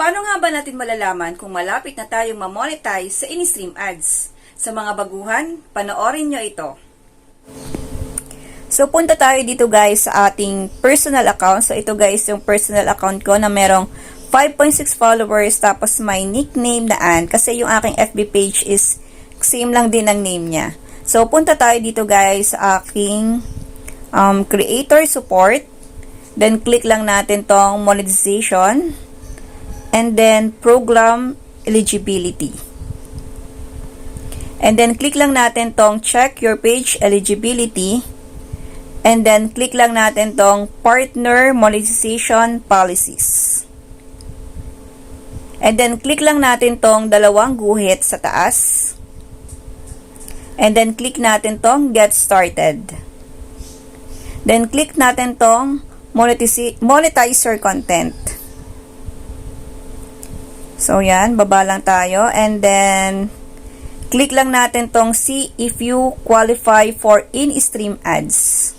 Paano nga ba natin malalaman kung malapit na tayong ma-monetize sa in-stream ads? Sa mga baguhan, panoorin nyo ito. So, punta tayo dito guys sa ating personal account. So, ito guys yung personal account ko na merong 5.6 followers tapos may nickname na Ann kasi yung aking FB page is same lang din ang name niya. So, punta tayo dito guys sa aking um, creator support. Then, click lang natin tong monetization. And then, program eligibility. And then, click lang natin tong check your page eligibility. And then, click lang natin tong partner monetization policies. And then, click lang natin tong dalawang guhit sa taas. And then, click natin tong get started. Then, click natin tong monetize, monetize your content. So, yan. Baba lang tayo. And then, click lang natin tong see if you qualify for in-stream ads.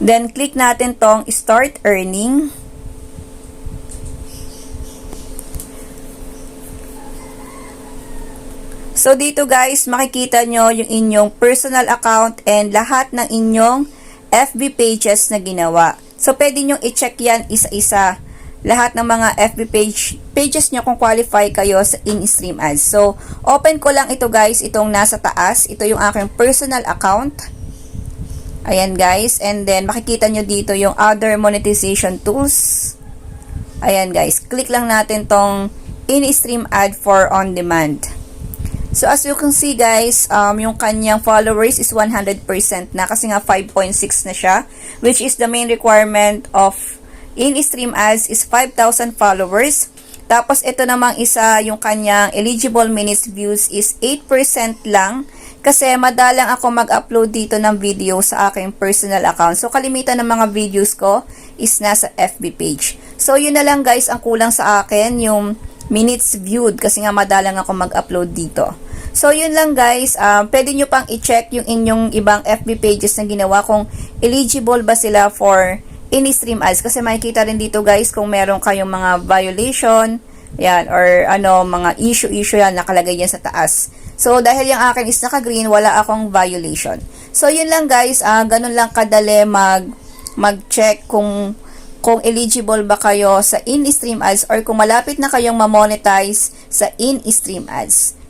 Then, click natin tong start earning. So, dito guys, makikita nyo yung inyong personal account and lahat ng inyong FB pages na ginawa. So, pwede nyo i-check yan isa-isa. Lahat ng mga FB page, pages nyo kung qualify kayo sa in-stream ads. So, open ko lang ito guys, itong nasa taas. Ito yung aking personal account. Ayan guys. And then, makikita nyo dito yung other monetization tools. Ayan guys. Click lang natin tong in-stream ad for on-demand. So, as you can see guys, um, yung kanyang followers is 100% na kasi nga 5.6 na siya. Which is the main requirement of in-stream ads is 5,000 followers. Tapos, ito namang isa, yung kanyang eligible minutes views is 8% lang. Kasi madalang ako mag-upload dito ng video sa aking personal account. So, kalimitan ng mga videos ko is nasa FB page. So, yun na lang guys, ang kulang sa akin, yung minutes viewed kasi nga madalang ako mag-upload dito. So, yun lang guys. Um, pwede nyo pang i-check yung inyong ibang FB pages na ginawa kung eligible ba sila for in-stream ads. Kasi makikita rin dito guys kung meron kayong mga violation, yan, or ano, mga issue-issue yan, nakalagay yan sa taas. So, dahil yung akin is naka-green, wala akong violation. So, yun lang guys. Uh, ganun lang kadali mag, mag-check kung kung eligible ba kayo sa in-stream ads or kung malapit na kayong ma-monetize sa in-stream ads.